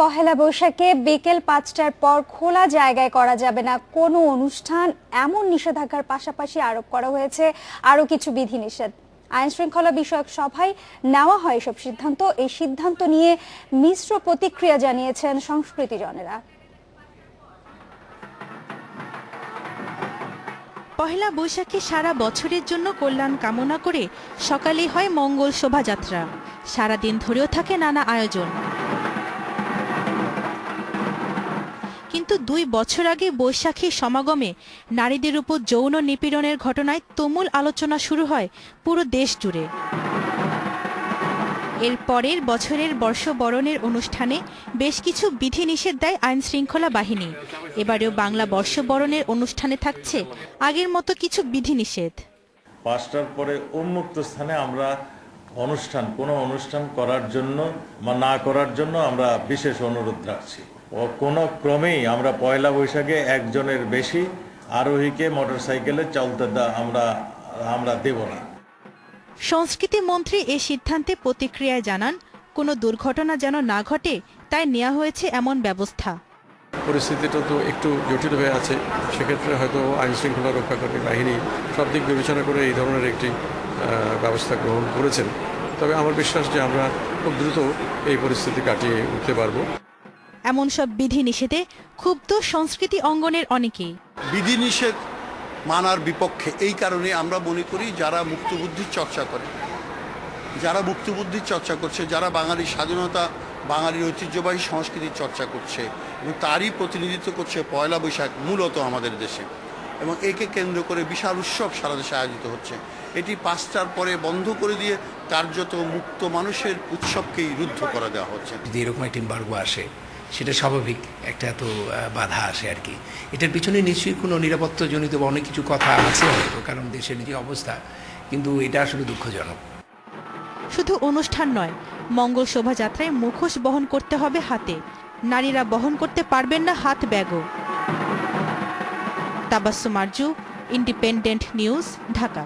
পহেলা বৈশাখে বিকেল পাঁচটার পর খোলা জায়গায় করা যাবে না। কোনো অনুষ্ঠান এমন নিষেধাজ্ঞার পাশাপাশি আরোপ করা হয়েছে। আরও কিছু বিধিনিষেধ। আইন শৃঙ্খলা বিষয়ক সভায় নেওয়া হয় এসব সিদ্ধান্ত। এই সিদ্ধান্ত নিয়ে মিশ্র প্রতিক্রিয়া জানিয়েছেন সংস্কৃতিজনেরা পহেলা বৈশাখে সারা বছরের জন্য কল্যাণ কামনা করে সকালেই হয় মঙ্গল শোভাযাত্রা। সারাদিন ধরেও থাকে নানা আয়োজন। কিন্তু দুই বছর আগে বৈশাখী সমাগমে নারীদের উপর যৌন নিপীড়নের ঘটনায় তুমুল আলোচনা শুরু হয় পুরো দেশ জুড়ে। এর পরের বছরের বর্ষবরণের অনুষ্ঠানে বেশ কিছু বিধিনিষেধ দেয় আইন শৃঙ্খলা বাহিনী। এবারেও বাংলা বর্ষবরণের অনুষ্ঠানে থাকছে আগের মতো কিছু বিধিনিষেধ। পাঁচটার পরে উন্মুক্ত স্থানে আমরা অনুষ্ঠান, কোনো অনুষ্ঠান করার জন্য বা না করার জন্য আমরা বিশেষ অনুরোধ রাখছি। কোনো ক্রমেই আমরা পয়লা বৈশাখে একজনের বেশি আরোহীকে মোটরসাইকেলে চলতে আমরা আমরা দেব না। সংস্কৃতি মন্ত্রী এ সিদ্ধান্তে প্রতিক্রিয়ায় জানান কোনো দুর্ঘটনা যেন না ঘটে তাই নেওয়া হয়েছে এমন ব্যবস্থা। পরিস্থিতিটা তো একটু জটিল হয়ে আছে সেক্ষেত্রে হয়তো আইন শৃঙ্খলা রক্ষাকারী বাহিনী সব দিক বিবেচনা করে এই ধরনের একটি ব্যবস্থা গ্রহণ করেছেন। তবে আমার বিশ্বাস যে আমরা খুব দ্রুত এই পরিস্থিতি কাটিয়ে উঠতে পারব। এমন সব বিধি নিষেধে ক্ষুব্ধ সংস্কৃতি অঙ্গনের অনেকেই। বিধিনিষেধ মানার বিপক্ষে এই কারণে আমরা মনে করি যারা মুক্তবুদ্ধির চর্চা করে যারা মুক্তবুদ্ধির চর্চা করছে যারা বাঙালির স্বাধীনতা বাঙালির ঐতিহ্যবাহী সংস্কৃতির চর্চা করছে এবং তারই প্রতিনিধিত্ব করছে পয়লা বৈশাখ মূলত আমাদের দেশে এবং একে কেন্দ্র করে বিশাল উৎসব সারা দেশে আয়োজিত হচ্ছে। এটি পাঁচটার পরে বন্ধ করে দিয়ে কার্যত মুক্ত মানুষের উৎসবকেই রুদ্ধ করা দেওয়া হচ্ছে। যদি এরকম একটা বার্গ আসে সেটা স্বাভাবিক, একটা তো বাধা আসে আর কি। এটার পিছনে নিশ্চয়ই কোনো নিরাপত্তাজনিত বা অনেক কিছু কথা আছে হয়তো, কারণ দেশের যে অবস্থা, কিন্তু এটা আসলে দুঃখজনক। শুধু অনুষ্ঠান নয়, মঙ্গল শোভাযাত্রায় মুখোশ বহন করতে হবে হাতে। নারীরা বহন করতে পারবেন না হাত ব্যাগও। Tabassum Arju Independent News Dhaka.